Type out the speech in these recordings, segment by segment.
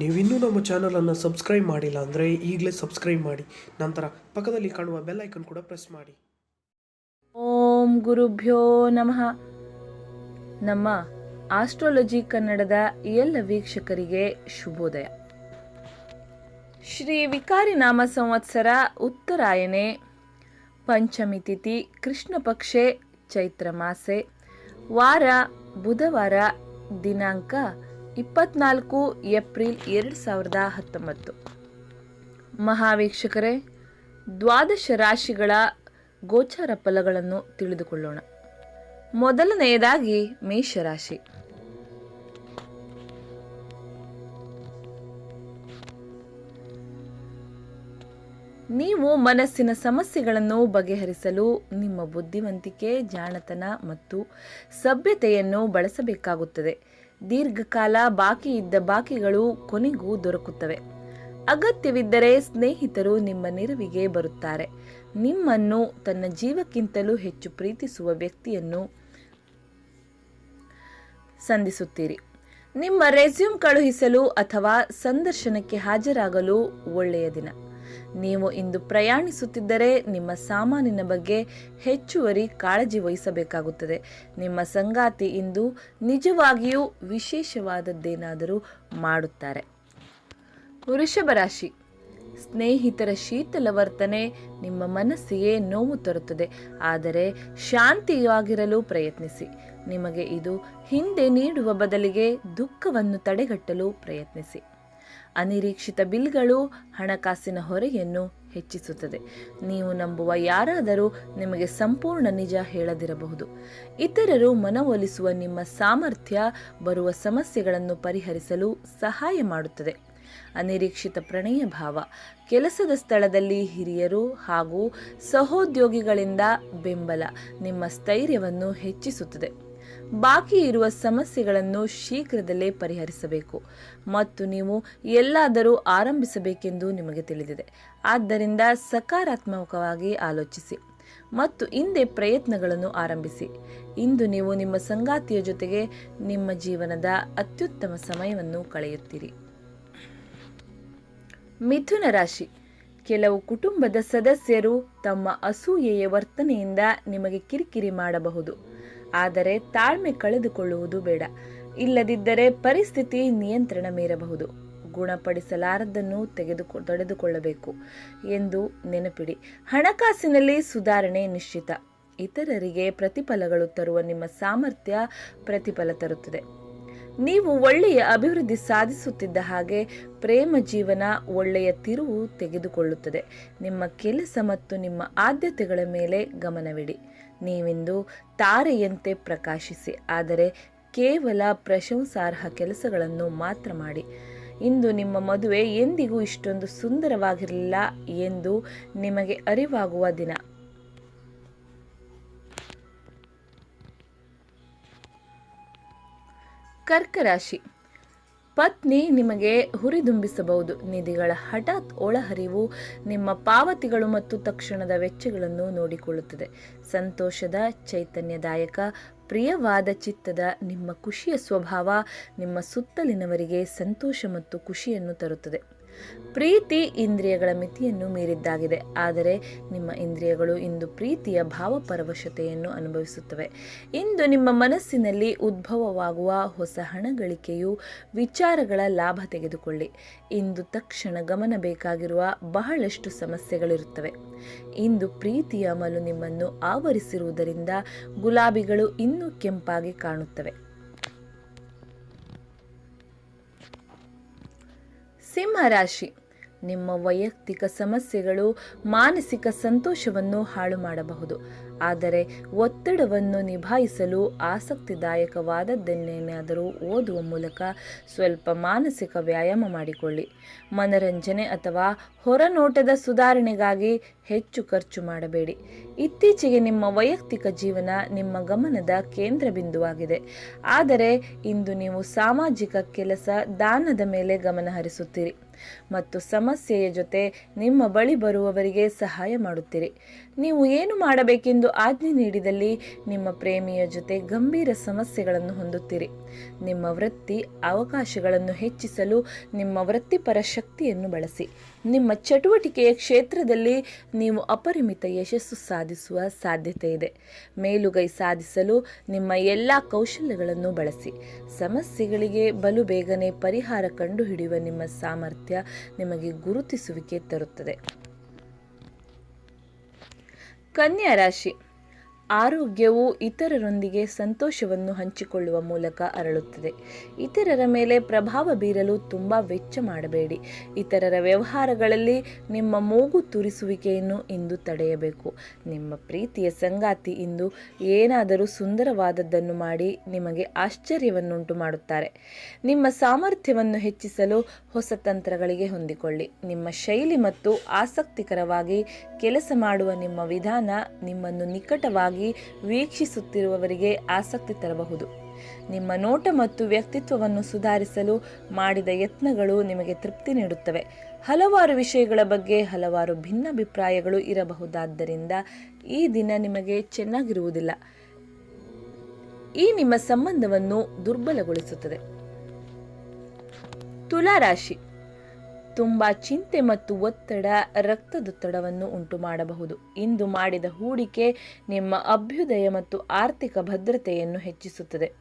ನೀವಿನ್ನೂ ನಮ್ಮ ಚಾನಲನ್ನು ಸಬ್ಸ್ಕ್ರೈಬ್ ಮಾಡಿಲ್ಲ ಅಂದರೆ ಈಗಲೇ ಸಬ್ಸ್ಕ್ರೈಬ್ ಮಾಡಿ. ನಂತರ ಪಕ್ಕದಲ್ಲಿ ಕಾಣುವ ಬೆಲ್ ಐಕನ್ ಕೂಡ ಪ್ರೆಸ್ ಮಾಡಿ. ಓಂ ಗುರುಭ್ಯೋ ನಮಃ. ನಮ್ಮ ಆಸ್ಟ್ರಾಲಜಿ ಕನ್ನಡದ ಎಲ್ಲ ವೀಕ್ಷಕರಿಗೆ ಶುಭೋದಯ. ಶ್ರೀ ವಿಕಾರಿ ನಾಮ ಸಂವತ್ಸರ ಉತ್ತರಾಯಣೆ, ಪಂಚಮಿ ತಿಥಿ, ಕೃಷ್ಣ ಪಕ್ಷೆ, ಚೈತ್ರ ಮಾಸೆ, ವಾರ, ಬುಧವಾರ, ದಿನಾಂಕ ಇಪ್ಪತ್ನಾಲ್ಕು ಏಪ್ರಿಲ್ ಎರಡು ಸಾವಿರದ ಹತ್ತೊಂಬತ್ತು. ಮಹಾವೀಕ್ಷಕರೇ, ದ್ವಾದಶ ರಾಶಿಗಳ ಗೋಚಾರ ಫಲಗಳನ್ನು ತಿಳಿದುಕೊಳ್ಳೋಣ. ಮೊದಲನೆಯದಾಗಿ ಮೇಷರಾಶಿ. ನೀವು ಮನಸ್ಸಿನ ಸಮಸ್ಯೆಗಳನ್ನು ಬಗೆಹರಿಸಲು ನಿಮ್ಮ ಬುದ್ಧಿವಂತಿಕೆ, ಜಾಣತನ ಮತ್ತು ಸಭ್ಯತೆಯನ್ನು ಬಳಸಬೇಕಾಗುತ್ತದೆ. ದೀರ್ಘಕಾಲ ಬಾಕಿ ಇದ್ದ ಬಾಕಿಗಳು ಕೊನೆಗೂ ದೊರಕುತ್ತವೆ. ಅಗತ್ಯವಿದ್ದರೆ ಸ್ನೇಹಿತರು ನಿಮ್ಮ ನೆರವಿಗೆ ಬರುತ್ತಾರೆ. ನಿಮ್ಮನ್ನು ತನ್ನ ಜೀವಕ್ಕಿಂತಲೂ ಹೆಚ್ಚು ಪ್ರೀತಿಸುವ ವ್ಯಕ್ತಿಯನ್ನು ಸಂಧಿಸುತ್ತೀರಿ. ನಿಮ್ಮ ರೆಸ್ಯೂಮ್ ಕಳುಹಿಸಲು ಅಥವಾ ಸಂದರ್ಶನಕ್ಕೆ ಹಾಜರಾಗಲು ಒಳ್ಳೆಯ ದಿನ. ನೀವು ಇಂದು ಪ್ರಯಾಣಿಸುತ್ತಿದ್ದರೆ ನಿಮ್ಮ ಸಾಮಾನಿನ ಬಗ್ಗೆ ಹೆಚ್ಚುವರಿ ಕಾಳಜಿ ವಹಿಸಬೇಕಾಗುತ್ತದೆ. ನಿಮ್ಮ ಸಂಗಾತಿ ಇಂದು ನಿಜವಾಗಿಯೂ ವಿಶೇಷವಾದದ್ದೇನಾದರೂ ಮಾಡುತ್ತಾರೆ. ವೃಷಭ ರಾಶಿ. ಸ್ನೇಹಿತರ ಶೀತಲ ವರ್ತನೆ ನಿಮ್ಮ ಮನಸ್ಸಿಗೆ ನೋವು ತರುತ್ತದೆ. ಆದರೆ ಶಾಂತಿಯಾಗಿರಲು ಪ್ರಯತ್ನಿಸಿ. ನಿಮಗೆ ಇದು ಹಿಂದೆ ನೀಡುವ ಬದಲಿಗೆ ದುಃಖವನ್ನು ತಡೆಗಟ್ಟಲು ಪ್ರಯತ್ನಿಸಿ. ಅನಿರೀಕ್ಷಿತ ಬಿಲ್ಗಳು ಹಣಕಾಸಿನ ಹೊರೆಯನ್ನು ಹೆಚ್ಚಿಸುತ್ತದೆ. ನೀವು ನಂಬುವ ಯಾರಾದರೂ ನಿಮಗೆ ಸಂಪೂರ್ಣ ನಿಜ ಹೇಳದಿರಬಹುದು. ಇತರರು ಮನವೊಲಿಸುವ ನಿಮ್ಮ ಸಾಮರ್ಥ್ಯ ಬರುವ ಸಮಸ್ಯೆಗಳನ್ನು ಪರಿಹರಿಸಲು ಸಹಾಯ ಮಾಡುತ್ತದೆ. ಅನಿರೀಕ್ಷಿತ ಪ್ರಣಯ ಭಾವ. ಕೆಲಸದ ಸ್ಥಳದಲ್ಲಿ ಹಿರಿಯರು ಹಾಗೂ ಸಹೋದ್ಯೋಗಿಗಳಿಂದ ಬೆಂಬಲ. ನಿಮ್ಮ ಸ್ಥೈರ್ಯವನ್ನು ಹೆಚ್ಚಿಸುತ್ತದೆ. ಬಾಕಿ ಇರುವ ಸಮಸ್ಯೆಗಳನ್ನು ಶೀಘ್ರದಲ್ಲೇ ಪರಿಹರಿಸಬೇಕು. ಮತ್ತು ನೀವು ಎಲ್ಲಾದರೂ ಆರಂಭಿಸಬೇಕೆಂದು ನಿಮಗೆ ತಿಳಿದಿದೆ. ಆದ್ದರಿಂದ ಸಕಾರಾತ್ಮಕವಾಗಿ ಆಲೋಚಿಸಿ ಮತ್ತು ಹಿಂದೆ ಪ್ರಯತ್ನಗಳನ್ನು ಆರಂಭಿಸಿ. ಇಂದು ನೀವು ನಿಮ್ಮ ಸಂಗಾತಿಯ ಜೊತೆಗೆ ನಿಮ್ಮ ಜೀವನದ ಅತ್ಯುತ್ತಮ ಸಮಯವನ್ನು ಕಳೆಯುತ್ತೀರಿ. ಮಿಥುನ ರಾಶಿ. ಕೆಲವು ಕುಟುಂಬದ ಸದಸ್ಯರು ತಮ್ಮ ಅಸೂಯೆಯ ವರ್ತನೆಯಿಂದ ನಿಮಗೆ ಕಿರಿಕಿರಿ ಮಾಡಬಹುದು. ಆದರೆ ತಾಳ್ಮೆ ಕಳೆದುಕೊಳ್ಳುವುದು ಬೇಡ. ಇಲ್ಲದಿದ್ದರೆ ಪರಿಸ್ಥಿತಿ ನಿಯಂತ್ರಣ ಮೀರಬಹುದು. ಗುಣಪಡಿಸಲಾರದನ್ನು ತೆಗೆದುಕೊ, ತಡೆದುಕೊಳ್ಳಬೇಕು ಎಂದು ನೆನಪಿಡಿ. ಹಣಕಾಸಿನಲ್ಲಿ ಸುಧಾರಣೆ ನಿಶ್ಚಿತ. ಇತರರಿಗೆ ಪ್ರತಿಫಲಗಳು ತರುವ ನಿಮ್ಮ ಸಾಮರ್ಥ್ಯ ಪ್ರತಿಫಲ ತರುತ್ತದೆ. ನೀವು ಒಳ್ಳೆಯ ಅಭಿವೃದ್ಧಿ ಸಾಧಿಸುತ್ತಿದ್ದ ಹಾಗೆ ಪ್ರೇಮ ಜೀವನ ಒಳ್ಳೆಯ ತಿರುವು ತೆಗೆದುಕೊಳ್ಳುತ್ತದೆ. ನಿಮ್ಮ ಕೆಲಸ ಮತ್ತು ನಿಮ್ಮ ಆದ್ಯತೆಗಳ ಮೇಲೆ ಗಮನವಿಡಿ. ನೀವಿಂದು ತಾರೆಯಂತೆ ಪ್ರಕಾಶಿಸಿ, ಆದರೆ ಕೇವಲ ಪ್ರಶಂಸಾರ್ಹ ಕೆಲಸಗಳನ್ನು ಮಾತ್ರ ಮಾಡಿ. ಇಂದು ನಿಮ್ಮ ಮದುವೆ ಎಂದಿಗೂ ಇಷ್ಟೊಂದು ಸುಂದರವಾಗಿರಲಿಲ್ಲ ಎಂದು ನಿಮಗೆ ಅರಿವಾಗುವ ದಿನ. ಕರ್ಕರಾಶಿ ಪತ್ನಿ ನಿಮಗೆ ಹುರಿದುಂಬಿಸಬಹುದು. ನಿಧಿಗಳ ಹಠಾತ್ ಒಳಹರಿವು ನಿಮ್ಮ ಪಾವತಿಗಳು ಮತ್ತು ತಕ್ಷಣದ ವೆಚ್ಚಗಳನ್ನು ನೋಡಿಕೊಳ್ಳುತ್ತದೆ. ಸಂತೋಷದ, ಚೈತನ್ಯದಾಯಕ, ಪ್ರಿಯವಾದ ಚಿತ್ತದ ನಿಮ್ಮ ಖುಷಿಯ ಸ್ವಭಾವ ನಿಮ್ಮ ಸುತ್ತಲಿನವರಿಗೆ ಸಂತೋಷ ಮತ್ತು ಖುಷಿಯನ್ನು ತರುತ್ತದೆ. ಪ್ರೀತಿ ಇಂದ್ರಿಯಗಳ ಮಿತಿಯನ್ನು ಮೀರಿದ್ದಾಗಿದೆ. ಆದರೆ ನಿಮ್ಮ ಇಂದ್ರಿಯಗಳು ಇಂದು ಪ್ರೀತಿಯ ಭಾವಪರವಶತೆಯನ್ನು ಅನುಭವಿಸುತ್ತವೆ. ಇಂದು ನಿಮ್ಮ ಮನಸ್ಸಿನಲ್ಲಿ ಉದ್ಭವವಾಗುವ ಹೊಸ ಹಣಗಳಿಕೆಯು ವಿಚಾರಗಳ ಲಾಭ ತೆಗೆದುಕೊಳ್ಳಿ. ಇಂದು ತಕ್ಷಣ ಗಮನ ಬೇಕಾಗಿರುವ ಬಹಳಷ್ಟು ಸಮಸ್ಯೆಗಳಿರುತ್ತವೆ. ಇಂದು ಪ್ರೀತಿಯ ಅಮಲು ನಿಮ್ಮನ್ನು ಆವರಿಸಿರುವುದರಿಂದ ಗುಲಾಬಿಗಳು ಇನ್ನೂ ಕೆಂಪಾಗಿ ಕಾಣುತ್ತವೆ. ಸಿಂಹರಾಶಿ. ನಿಮ್ಮ ವೈಯಕ್ತಿಕ ಸಮಸ್ಯೆಗಳು ಮಾನಸಿಕ ಸಂತೋಷವನ್ನು ಹಾಳು ಮಾಡಬಹುದು. ಆದರೆ ಒತ್ತಡವನ್ನು ನಿಭಾಯಿಸಲು ಆಸಕ್ತಿದಾಯಕವಾದದ್ದನ್ನೇನಾದರೂ ಓದುವ ಮೂಲಕ ಸ್ವಲ್ಪ ಮಾನಸಿಕ ವ್ಯಾಯಾಮ ಮಾಡಿಕೊಳ್ಳಿ. ಮನರಂಜನೆ ಅಥವಾ ಹೊರನೋಟದ ಸುಧಾರಣೆಗಾಗಿ ಹೆಚ್ಚು ಖರ್ಚು ಮಾಡಬೇಡಿ. ಇತ್ತೀಚೆಗೆ ನಿಮ್ಮ ವೈಯಕ್ತಿಕ ಜೀವನ ನಿಮ್ಮ ಗಮನದ ಕೇಂದ್ರ ಬಿಂದುವಾಗಿದೆ. ಆದರೆ ಇಂದು ನೀವು ಸಾಮಾಜಿಕ ಕೆಲಸ, ದಾನದ ಮೇಲೆ ಗಮನ ಹರಿಸುತ್ತೀರಿ. ಮತ್ತು ಸಮಸ್ಯೆಯ ಜೊತೆ ನಿಮ್ಮ ಬಳಿ ಬರುವವರಿಗೆ ಸಹಾಯ ಮಾಡುತ್ತೀರಿ. ನೀವು ಏನು ಮಾಡಬೇಕೆಂದು ಆಜ್ಞೆ ನೀಡಿದಲ್ಲಿ ನಿಮ್ಮ ಪ್ರೇಮಿಯ ಜೊತೆ ಗಂಭೀರ ಸಮಸ್ಯೆಗಳನ್ನು ಹೊಂದುತ್ತೀರಿ. ನಿಮ್ಮ ವೃತ್ತಿ ಅವಕಾಶಗಳನ್ನು ಹೆಚ್ಚಿಸಲು ನಿಮ್ಮ ವೃತ್ತಿಪರ ಶಕ್ತಿಯನ್ನು ಬಳಸಿ. ನಿಮ್ಮ ಚಟುವಟಿಕೆಯ ಕ್ಷೇತ್ರದಲ್ಲಿ ನೀವು ಅಪರಿಮಿತ ಯಶಸ್ಸು ಸಾಧಿಸುವ ಸಾಧ್ಯತೆ ಇದೆ. ಮೇಲುಗೈ ಸಾಧಿಸಲು ನಿಮ್ಮ ಎಲ್ಲ ಕೌಶಲ್ಯಗಳನ್ನು ಬಳಸಿ. ಸಮಸ್ಯೆಗಳಿಗೆ ಬಲು ಬೇಗನೆ ಪರಿಹಾರ ಕಂಡುಹಿಡಿಯುವ ನಿಮ್ಮ ಸಾಮರ್ಥ್ಯ ನಿಮಗೆ ಗುರುತಿಸುವಿಕೆ ತರುತ್ತದೆ. ಕನ್ಯಾ ರಾಶಿ. ಆರೋಗ್ಯವು ಇತರರೊಂದಿಗೆ ಸಂತೋಷವನ್ನು ಹಂಚಿಕೊಳ್ಳುವ ಮೂಲಕ ಅರಳುತ್ತದೆ. ಇತರರ ಮೇಲೆ ಪ್ರಭಾವ ಬೀರಲು ತುಂಬ ವೆಚ್ಚ ಮಾಡಬೇಡಿ. ಇತರರ ವ್ಯವಹಾರಗಳಲ್ಲಿ ನಿಮ್ಮ ಮೂಗು ತುರಿಸುವಿಕೆಯನ್ನು ಇಂದು ತಡೆಯಬೇಕು. ನಿಮ್ಮ ಪ್ರೀತಿಯ ಸಂಗಾತಿ ಇಂದು ಏನಾದರೂ ಸುಂದರವಾದದ್ದನ್ನು ಮಾಡಿ ನಿಮಗೆ ಆಶ್ಚರ್ಯವನ್ನುಂಟು ಮಾಡುತ್ತಾರೆ. ನಿಮ್ಮ ಸಾಮರ್ಥ್ಯವನ್ನು ಹೆಚ್ಚಿಸಲು ಹೊಸ ತಂತ್ರಗಳಿಗೆ ಹೊಂದಿಕೊಳ್ಳಿ. ನಿಮ್ಮ ಶೈಲಿ ಮತ್ತು ಆಸಕ್ತಿಕರವಾಗಿ ಕೆಲಸ ಮಾಡುವ ನಿಮ್ಮ ವಿಧಾನ ನಿಮ್ಮನ್ನು ನಿಕಟವಾಗಿ ವೀಕ್ಷಿಸುತ್ತಿರುವವರಿಗೆ ಆಸಕ್ತಿ ತರಬಹುದು. ನಿಮ್ಮ ನೋಟ ಮತ್ತು ವ್ಯಕ್ತಿತ್ವವನ್ನು ಸುಧಾರಿಸಲು ಮಾಡಿದ ಯತ್ನಗಳು ನಿಮಗೆ ತೃಪ್ತಿ ನೀಡುತ್ತವೆ. ಹಲವಾರು ವಿಷಯಗಳ ಬಗ್ಗೆ ಹಲವಾರು ಭಿನ್ನಾಭಿಪ್ರಾಯಗಳು ಇರಬಹುದಾದ್ದರಿಂದ ಈ ದಿನ ನಿಮಗೆ ಚೆನ್ನಾಗಿರುವುದಿಲ್ಲ. ಈ ನಿಮ್ಮ ಸಂಬಂಧವನ್ನು ದುರ್ಬಲಗೊಳಿಸುತ್ತದೆ. ತುಲಾರಾಶಿ ತುಂಬ ಚಿಂತೆ ಮತ್ತು ಒತ್ತಡ ರಕ್ತದೊತ್ತಡವನ್ನು ಉಂಟು ಮಾಡಬಹುದು ಇಂದು ಮಾಡಿದ ಹೂಡಿಕೆ ನಿಮ್ಮ ಅಭ್ಯುದಯ ಮತ್ತು ಆರ್ಥಿಕ ಭದ್ರತೆಯನ್ನು ಹೆಚ್ಚಿಸುತ್ತದೆ.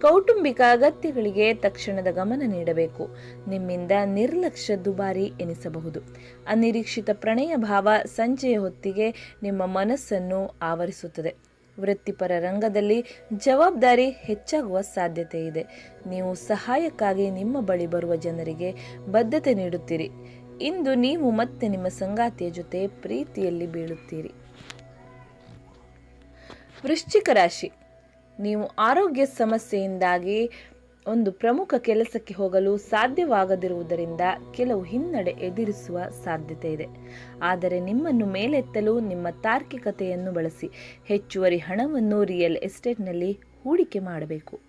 ಕೌಟುಂಬಿಕ ಅಗತ್ಯಗಳಿಗೆ ತಕ್ಷಣದ ಗಮನ ನೀಡಬೇಕು. ನಿಮ್ಮಿಂದ ನಿರ್ಲಕ್ಷ್ಯ ದುಬಾರಿ ಎನಿಸಬಹುದು. ಅನಿರೀಕ್ಷಿತ ಪ್ರಣಯ ಭಾವ ಸಂಜೆಯ ಹೊತ್ತಿಗೆ ನಿಮ್ಮ ಮನಸ್ಸನ್ನು ಆವರಿಸುತ್ತದೆ. ವೃತ್ತಿಪರ ರಂಗದಲ್ಲಿ ಜವಾಬ್ದಾರಿ ಹೆಚ್ಚಾಗುವ ಸಾಧ್ಯತೆ ಇದೆ. ನೀವು ಸಹಾಯಕ್ಕಾಗಿ ನಿಮ್ಮ ಬಳಿ ಬರುವ ಜನರಿಗೆ ಬದ್ಧತೆ ನೀಡುತ್ತೀರಿ. ಇಂದು ನೀವು ಮತ್ತೆ ನಿಮ್ಮ ಸಂಗಾತಿಯ ಜೊತೆ ಪ್ರೀತಿಯಲ್ಲಿ ಬೀಳುತ್ತೀರಿ. ವೃಶ್ಚಿಕ ರಾಶಿ. ನೀವು ಆರೋಗ್ಯ ಸಮಸ್ಯೆಯಿಂದಾಗಿ ಒಂದು ಪ್ರಮುಖ ಕೆಲಸಕ್ಕೆ ಹೋಗಲು ಸಾಧ್ಯವಾಗದಿರುವುದರಿಂದ ಕೆಲವು ಹಿನ್ನಡೆ ಎದುರಿಸುವ ಸಾಧ್ಯತೆ ಇದೆ ಆದರೆ ನಿಮ್ಮನ್ನು ಮೇಲೆತ್ತಲು ನಿಮ್ಮ ತಾರ್ಕಿಕತೆಯನ್ನು ಬಳಸಿ ಹೆಚ್ಚುವರಿ ಹಣವನ್ನು ರಿಯಲ್ ಎಸ್ಟೇಟ್ನಲ್ಲಿ ಹೂಡಿಕೆ ಮಾಡಬೇಕು.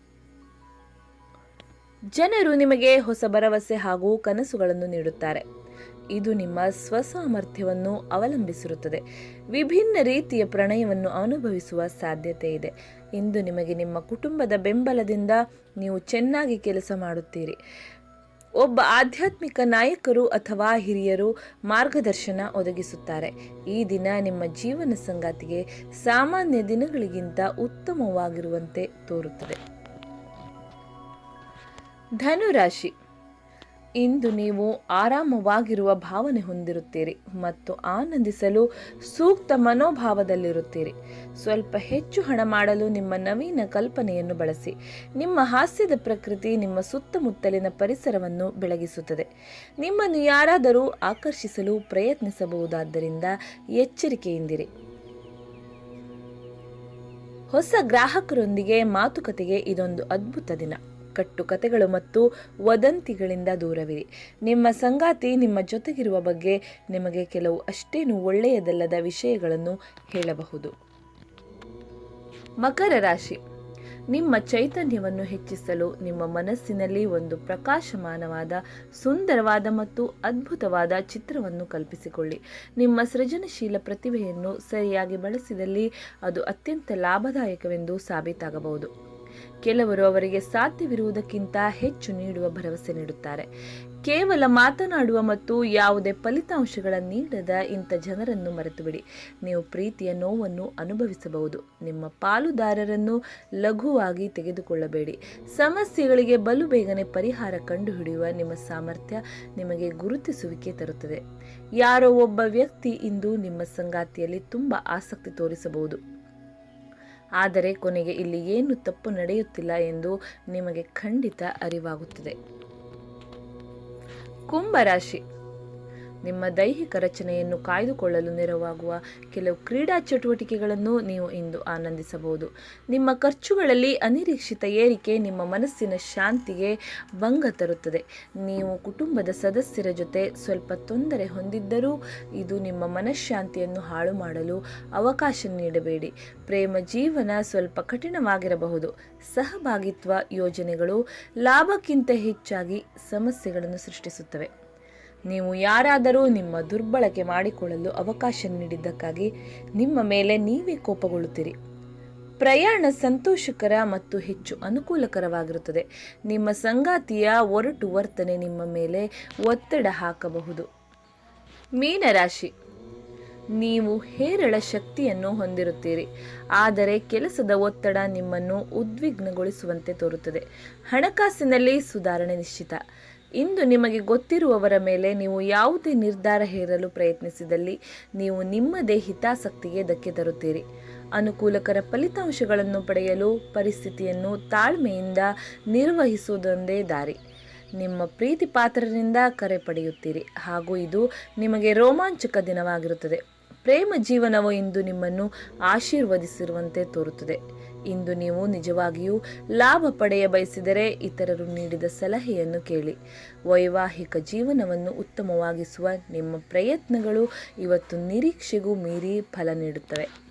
ಜನರು ನಿಮಗೆ ಹೊಸ ಭರವಸೆ ಹಾಗೂ ಕನಸುಗಳನ್ನು ನೀಡುತ್ತಾರೆ. ಇದು ನಿಮ್ಮ ಸ್ವಸಾಮರ್ಥ್ಯವನ್ನು ಅವಲಂಬಿಸಿರುತ್ತದೆ. ವಿಭಿನ್ನ ರೀತಿಯ ಪ್ರಣಯವನ್ನು ಅನುಭವಿಸುವ ಸಾಧ್ಯತೆ ಇದೆ ಇಂದು ನಿಮಗೆ ನಿಮ್ಮ ಕುಟುಂಬದ ಬೆಂಬಲದಿಂದ ನೀವು ಚೆನ್ನಾಗಿ ಕೆಲಸ ಮಾಡುತ್ತೀರಿ. ಒಬ್ಬ ಆಧ್ಯಾತ್ಮಿಕ ನಾಯಕರು ಅಥವಾ ಹಿರಿಯರು ಮಾರ್ಗದರ್ಶನ ಒದಗಿಸುತ್ತಾರೆ. ಈ ದಿನ ನಿಮ್ಮ ಜೀವನ ಸಂಗಾತಿಗೆ ಸಾಮಾನ್ಯ ದಿನಗಳಿಗಿಂತ ಉತ್ತಮವಾಗಿರುವಂತೆ ತೋರುತ್ತದೆ. ಧನುರಾಶಿ. ಇಂದು ನೀವು ಆರಾಮವಾಗಿರುವ ಭಾವನೆ ಹೊಂದಿರುತ್ತೀರಿ ಮತ್ತು ಆನಂದಿಸಲು ಸೂಕ್ತ ಮನೋಭಾವದಲ್ಲಿರುತ್ತೀರಿ. ಸ್ವಲ್ಪ ಹೆಚ್ಚು ಹಣ ಮಾಡಲು ನಿಮ್ಮ ನವೀನ ಕಲ್ಪನೆಯನ್ನು ಬಳಸಿ. ನಿಮ್ಮ ಹಾಸ್ಯದ ಪ್ರಕೃತಿ ನಿಮ್ಮ ಸುತ್ತಮುತ್ತಲಿನ ಪರಿಸರವನ್ನು ಬೆಳಗಿಸುತ್ತದೆ. ನಿಮ್ಮನ್ನು ಯಾರಾದರೂ ಆಕರ್ಷಿಸಲು ಪ್ರಯತ್ನಿಸಬಹುದಾದ್ದರಿಂದ ಎಚ್ಚರಿಕೆಯಿಂದಿರಿ. ಹೊಸ ಗ್ರಾಹಕರೊಂದಿಗೆ ಮಾತುಕತೆಗೆ ಇದೊಂದು ಅದ್ಭುತ ದಿನ. ಕಟ್ಟುಕತೆಗಳು ಮತ್ತು ವದಂತಿಗಳಿಂದ ದೂರವಿರಿ. ನಿಮ್ಮ ಸಂಗಾತಿ ನಿಮ್ಮ ಜೊತೆಗಿರುವ ಬಗ್ಗೆ ನಿಮಗೆ ಕೆಲವು ಅಷ್ಟೇನು ಒಳ್ಳೆಯದಲ್ಲದ ವಿಷಯಗಳನ್ನು ಹೇಳಬಹುದು. ಮಕರ ರಾಶಿ. ನಿಮ್ಮ ಚೈತನ್ಯವನ್ನು ಹೆಚ್ಚಿಸಲು ನಿಮ್ಮ ಮನಸ್ಸಿನಲ್ಲಿ ಒಂದು ಪ್ರಕಾಶಮಾನವಾದ, ಸುಂದರವಾದ ಮತ್ತು ಅದ್ಭುತವಾದ ಚಿತ್ರವನ್ನು ಕಲ್ಪಿಸಿಕೊಳ್ಳಿ. ನಿಮ್ಮ ಸೃಜನಶೀಲ ಪ್ರತಿಭೆಯನ್ನು ಸರಿಯಾಗಿ ಬಳಸಿದಲ್ಲಿ ಅದು ಅತ್ಯಂತ ಲಾಭದಾಯಕವೆಂದು ಸಾಬೀತಾಗಬಹುದು. ಕೆಲವರು ಅವರಿಗೆ ಸಾಧ್ಯವಿರುವುದಕ್ಕಿಂತ ಹೆಚ್ಚು ನೀಡುವ ಭರವಸೆ ನೀಡುತ್ತಾರೆ. ಕೇವಲ ಮಾತನಾಡುವ ಮತ್ತು ಯಾವುದೇ ಫಲಿತಾಂಶಗಳ ನೀಡದ ಇಂಥ ಜನರನ್ನು ಮರೆತುಬಿಡಿ. ನೀವು ಪ್ರೀತಿಯ ನೋವನ್ನು ಅನುಭವಿಸಬಹುದು. ನಿಮ್ಮ ಪಾಲುದಾರರನ್ನು ಲಘುವಾಗಿ ತೆಗೆದುಕೊಳ್ಳಬೇಡಿ. ಸಮಸ್ಯೆಗಳಿಗೆ ಬಲು ಬೇಗನೆ ಪರಿಹಾರ ಕಂಡುಹಿಡಿಯುವ ನಿಮ್ಮ ಸಾಮರ್ಥ್ಯ ನಿಮಗೆ ಗುರುತಿಸುವಿಕೆ ತರುತ್ತದೆ. ಯಾರೋ ಒಬ್ಬ ವ್ಯಕ್ತಿ ಇಂದು ನಿಮ್ಮ ಸಂಗಾತಿಯಲ್ಲಿ ತುಂಬ ಆಸಕ್ತಿ ತೋರಿಸಬಹುದು. ಆದರೆ ಕೊನೆಗೆ ಇಲ್ಲಿ ಏನು ತಪ್ಪು ನಡೆಯುತ್ತಿಲ್ಲ ಎಂದು ನಿಮಗೆ ಖಂಡಿತ ಅರಿವಾಗುತ್ತದೆ. ಕುಂಭರಾಶಿ ನಿಮ್ಮ ದೈಹಿಕ ರಚನೆಯನ್ನು ಕಾಯ್ದುಕೊಳ್ಳಲು ನೆರವಾಗುವ ಕೆಲವು ಕ್ರೀಡಾ ಚಟುವಟಿಕೆಗಳನ್ನು ನೀವು ಇಂದು ಆನಂದಿಸಬಹುದು. ನಿಮ್ಮ ಖರ್ಚುಗಳಲ್ಲಿ ಅನಿರೀಕ್ಷಿತ ಏರಿಕೆ ನಿಮ್ಮ ಮನಸ್ಸಿನ ಶಾಂತಿಗೆ ಭಂಗ ತರುತ್ತದೆ. ನೀವು ಕುಟುಂಬದ ಸದಸ್ಯರ ಜೊತೆ ಸ್ವಲ್ಪ ತೊಂದರೆ ಹೊಂದಿದ್ದರೂ ಇದು ನಿಮ್ಮ ಮನಃಶಾಂತಿಯನ್ನು ಹಾಳು ಮಾಡಲು ಅವಕಾಶ ನೀಡಬೇಡಿ. ಪ್ರೇಮ ಜೀವನ ಸ್ವಲ್ಪ ಕಠಿಣವಾಗಿರಬಹುದು. ಸಹಭಾಗಿತ್ವ ಯೋಜನೆಗಳು ಲಾಭಕ್ಕಿಂತ ಹೆಚ್ಚಾಗಿ ಸಮಸ್ಯೆಗಳನ್ನು ಸೃಷ್ಟಿಸುತ್ತವೆ. ನೀವು ಯಾರಾದರೂ ನಿಮ್ಮ ದುರ್ಬಳಕೆ ಮಾಡಿಕೊಳ್ಳಲು ಅವಕಾಶ ನೀಡಿದ್ದಕ್ಕಾಗಿ ನಿಮ್ಮ ಮೇಲೆ ನೀವೇ ಕೋಪಗೊಳ್ಳುತ್ತೀರಿ. ಪ್ರಯಾಣ ಸಂತೋಷಕರ ಮತ್ತು ಹೆಚ್ಚು ಅನುಕೂಲಕರವಾಗಿರುತ್ತದೆ. ನಿಮ್ಮ ಸಂಗಾತಿಯ ಒರಟು ವರ್ತನೆ ನಿಮ್ಮ ಮೇಲೆ ಒತ್ತಡ ಹಾಕಬಹುದು. ಮೀನರಾಶಿ. ನೀವು ಹೇರಳ ಶಕ್ತಿಯನ್ನು ಹೊಂದಿರುತ್ತೀರಿ. ಆದರೆ ಕೆಲಸದ ಒತ್ತಡ ನಿಮ್ಮನ್ನು ಉದ್ವಿಗ್ನಗೊಳಿಸುವಂತೆ ತೋರುತ್ತದೆ. ಹಣಕಾಸಿನಲ್ಲಿ ಸುಧಾರಣೆ ನಿಶ್ಚಿತ. ಇಂದು ನಿಮಗೆ ಗೊತ್ತಿರುವವರ ಮೇಲೆ ನೀವು ಯಾವುದೇ ನಿರ್ಧಾರ ಹೇರಲು ಪ್ರಯತ್ನಿಸಿದಲ್ಲಿ ನೀವು ನಿಮ್ಮದೇ ಹಿತಾಸಕ್ತಿಗೆ ಧಕ್ಕೆ ತರುತ್ತೀರಿ. ಅನುಕೂಲಕರ ಫಲಿತಾಂಶಗಳನ್ನು ಪಡೆಯಲು ಪರಿಸ್ಥಿತಿಯನ್ನು ತಾಳ್ಮೆಯಿಂದ ನಿರ್ವಹಿಸುವುದೊಂದೇ ದಾರಿ. ನಿಮ್ಮ ಪ್ರೀತಿ ಪಾತ್ರರಿಂದ ಕರೆ ಪಡೆಯುತ್ತೀರಿ. ಹಾಗೂ ಇದು ನಿಮಗೆ ರೋಮಾಂಚಕ ದಿನವಾಗಿರುತ್ತದೆ. ಪ್ರೇಮ ಜೀವನವು ಇಂದು ನಿಮ್ಮನ್ನು ಆಶೀರ್ವದಿಸಿರುವಂತೆ ತೋರುತ್ತದೆ. ಇಂದು ನೀವು ನಿಜವಾಗಿಯೂ ಲಾಭ ಪಡೆಯ ಬಯಸಿದರೆ ಇತರರು ನೀಡಿದ ಸಲಹೆಯನ್ನು ಕೇಳಿ. ವೈವಾಹಿಕ ಜೀವನವನ್ನು ಉತ್ತಮವಾಗಿಸುವ ನಿಮ್ಮ ಪ್ರಯತ್ನಗಳು ಇವತ್ತು ನಿರೀಕ್ಷೆಗೂ ಮೀರಿ ಫಲ ನೀಡುತ್ತವೆ.